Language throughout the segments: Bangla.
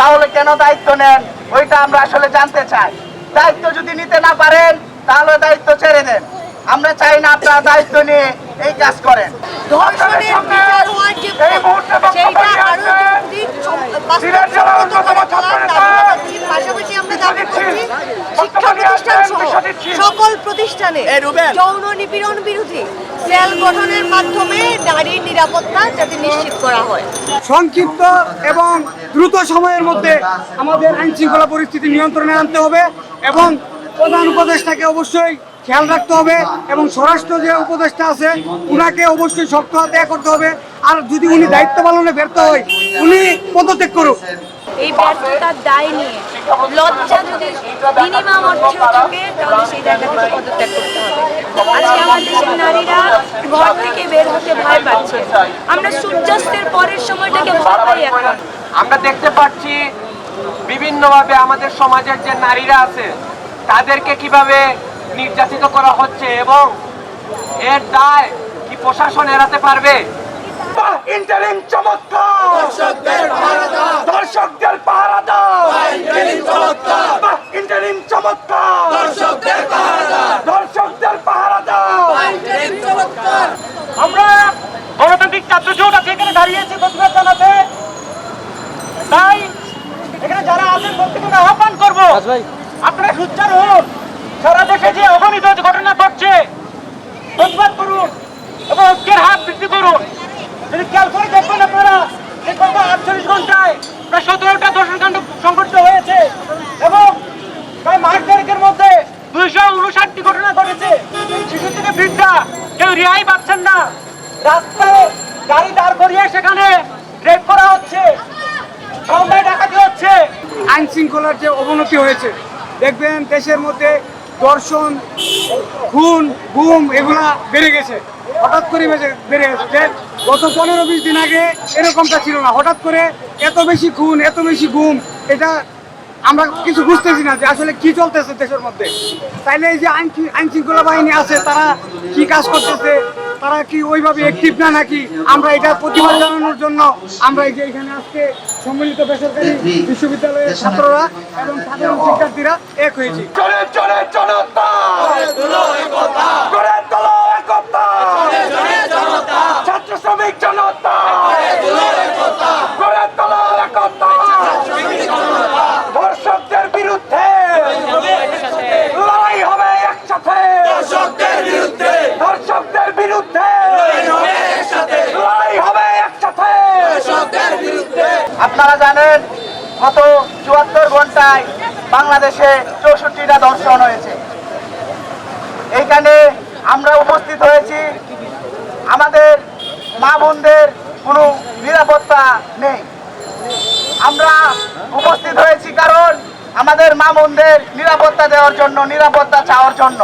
তাহলে কেন দায়িত্ব নেন? ওইটা আমরা আসলে জানতে চাই। দায়িত্ব যদি নিতে না পারেন তাহলে দায়িত্ব ছেড়ে দেন। আমরা চাই না আপনারা দায়িত্ব নিয়ে এই কাজ করেন। পাশাপাশি দাবি করছি শিক্ষা প্রতিষ্ঠান সহ সকল প্রতিষ্ঠানে যৌন নিপীড়ন বিরোধী সেল গঠনের মাধ্যমে নারীর নিরাপত্তা যাতে নিশ্চিত করা হয়। সংক্ষিপ্ত এবং দ্রুত সময়ের মধ্যে আমাদের আইন শৃঙ্খলা পরিস্থিতি নিয়ন্ত্রণে আনতে হবে এবং প্রধান উপদেষ্টাকে অবশ্যই খেয়াল রাখতে হবে এবং স্বরাষ্ট্র যে উপদেষ্টা আছে উনাকে অবশ্যই শক্ত হাতে করতে হবে। আর যদি উনি দায়িত্ব পালনে ব্যর্থ হয় উনি পদত্যাগ করুক। এই ব্যর্থতার দায় নিয়ে লজ্জা যদি মিনিমাম অর্থেও থাকে তাহলে সেই জায়গা থেকে পদত্যাগ করতে হবে। আজকে আমার দেশের নারীরা ঘর থেকে বের হতে ভয় পাচ্ছে। আমরা সূর্যাস্তের পরের সময়টাকে ভয় পাই এখন। আমরা দেখতে পাচ্ছি বিভিন্নভাবে আমাদের সমাজের যে নারীরা আছে তাদেরকে কীভাবে নির্যাতিত করা হচ্ছে এবং এর দায় কি প্রশাসন এড়াতে পারবে? ইন্টারিম চমৎকার! আপনারা সুচার হন সারা দেশে যে অগণিত ঘটনা ঘটছে প্রতিবাদ করুন এবং ঐক্যের হাত বৃদ্ধি করুন। যদি খেয়াল করে দেখবেন আপনারা গত আটচল্লিশ ঘন্টায় প্রায় সতেরোটা দর্শনকাণ্ড সংঘটিত হয়েছে এবং প্রায় মার্চ তারিখের মধ্যে দুইশো উনষাটটি ঘটনা ঘটেছে। শিশু থেকে বৃদ্ধা কেউ রেহাই পাচ্ছেন না। রাস্তায় গাড়ি দাঁড় করিয়ে সেখানে রেপ করা হচ্ছে সন্ধ্যায় ডাকাতি হচ্ছে আইন শৃঙ্খলার যে অবনতি হয়েছে, দেখবেন দেশের মধ্যে দর্শন, খুন, গুম এগুলা বেড়ে গেছে। হঠাৎ করে বেড়ে- গেছে গত পনেরো বিশ দিন আগে এরকমটা ছিল না। হঠাৎ করে এত বেশি খুন, এত বেশি গুম, এটা আমরা কিছু বুঝতেছি না যে আসলে কি চলতেছে দেশের মধ্যে। তাইলে এই যে আইন আইন শৃঙ্খলা বাহিনী আছে, তারা কি কাজ করতেছে, তারা কি ওইভাবে অ্যাক্টিভ না নাকি? আমরা এটা প্রতিবাদ জানানোর জন্য আমরা এই যে এখানে আজকে সম্মিলিত বেসরকারি বিশ্ববিদ্যালয়ের ছাত্ররা এবং সাধারণ শিক্ষার্থীরা এক হয়েছি চলে চলে জনতা করে তোলো একতা ছাত্র শ্রমিক জনতা করে তোলো একতা করে তোলো একতা ধর্ষকদের বিরুদ্ধে লড়াই হবে একসাথে ধর্ষকদের বিরুদ্ধে ধর্ষকদের বিরুদ্ধে লড়াই হবে একসাথে ধর্ষকদের বিরুদ্ধে আপনারা জানেন, গত চুয়াত্তর ঘন্টায় বাংলাদেশে চৌষট্টিটা দর্শন হয়েছে। এইখানে আমরা উপস্থিত হয়েছি। আমাদের মা বোনদের কোনো নিরাপত্তা নেই। আমরা উপস্থিত হয়েছি কারণ আমাদের মা বোনদের নিরাপত্তা দেওয়ার জন্য, নিরাপত্তা চাওয়ার জন্য।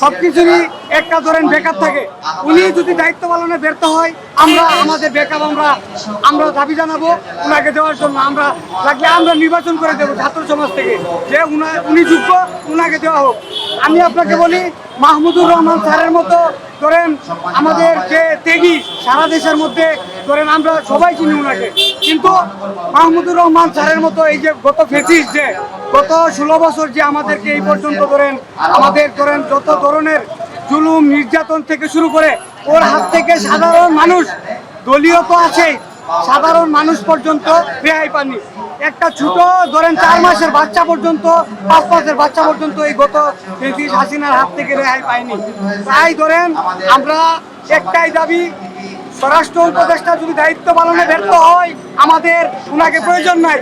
সবকিছুরই একটা ধরেন বেকার থাকে। উনি যদি দায়িত্ব পালনে ব্যর্থ হয়, আমরা আমাদের বেকার আমরা আমরা দাবি জানাব উনাকে দেওয়ার জন্য। আমরা লাগলে আমরা নির্বাচন করে দেবো ছাত্র সমাজ থেকে। যে উনা- যোগ্য, উনাকে দেওয়া হোক। আমি আপনাকে বলি, মাহমুদুর রহমান স্যারের মতো ধরেন আমাদের যে তেগি, সারা দেশের মধ্যে ধরেন আমরা সবাই চিনি ওনাকে কিন্তু মাহমুদুর রহমান স্যারের মতো এই যে গত ফেসিস যে, গত ষোলো বছর যে আমাদেরকে এই পর্যন্ত ধরেন, আমাদের ধরেন যত ধরনের জুলুম, নির্যাতন থেকে শুরু করে ওর হাত থেকে সাধারণ মানুষ, দলীয় তো আছেই, সাধারণ মানুষ পর্যন্ত রেহাই পাননি। একটা ছোট ধরেন চার মাসের বাচ্চা পর্যন্ত, পাঁচ মাসের বাচ্চা পর্যন্ত এই গত হাসিনার হাত থেকে রেহাই পায়নি। তাই ধরেন আমরা একটাই দাবি স্বরাষ্ট্র উপদেষ্টা যদি দায়িত্ব পালনে ব্যর্থ হয় আমাদের ওনাকে প্রয়োজন নাই।